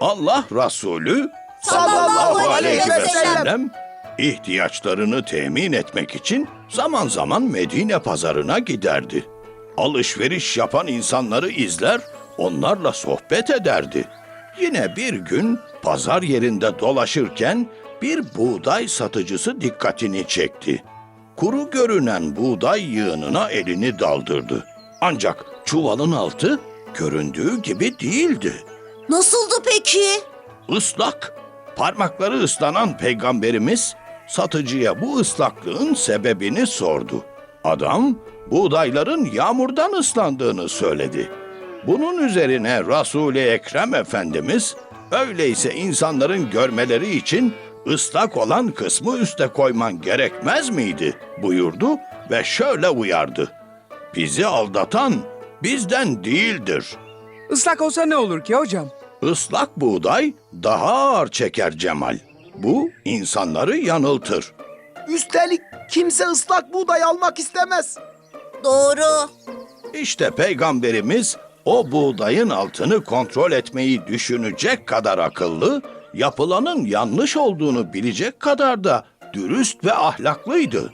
Allah Resulü Sallallahu aleyhi ve sellem ihtiyaçlarını temin etmek için zaman zaman Medine pazarına giderdi. Alışveriş yapan insanları izler, onlarla sohbet ederdi. Yine bir gün pazar yerinde dolaşırken bir buğday satıcısı dikkatini çekti. Kuru görünen buğday yığınına elini daldırdı. Ancak çuvalın altı göründüğü gibi değildi. Nasıldı peki? Islak. Parmakları ıslanan peygamberimiz satıcıya bu ıslaklığın sebebini sordu. Adam buğdayların yağmurdan ıslandığını söyledi. Bunun üzerine Resul-i Ekrem Efendimiz öyleyse insanların görmeleri için ıslak olan kısmı üste koyman gerekmez miydi buyurdu ve şöyle uyardı. Bizi aldatan bizden değildir.'' Islak olsa ne olur ki hocam? Islak buğday daha ağır çeker Cemal. Bu insanları yanıltır. Üstelik kimse ıslak buğday almak istemez. Doğru. İşte peygamberimiz o buğdayın altını kontrol etmeyi düşünecek kadar akıllı, yapılanın yanlış olduğunu bilecek kadar da dürüst ve ahlaklıydı.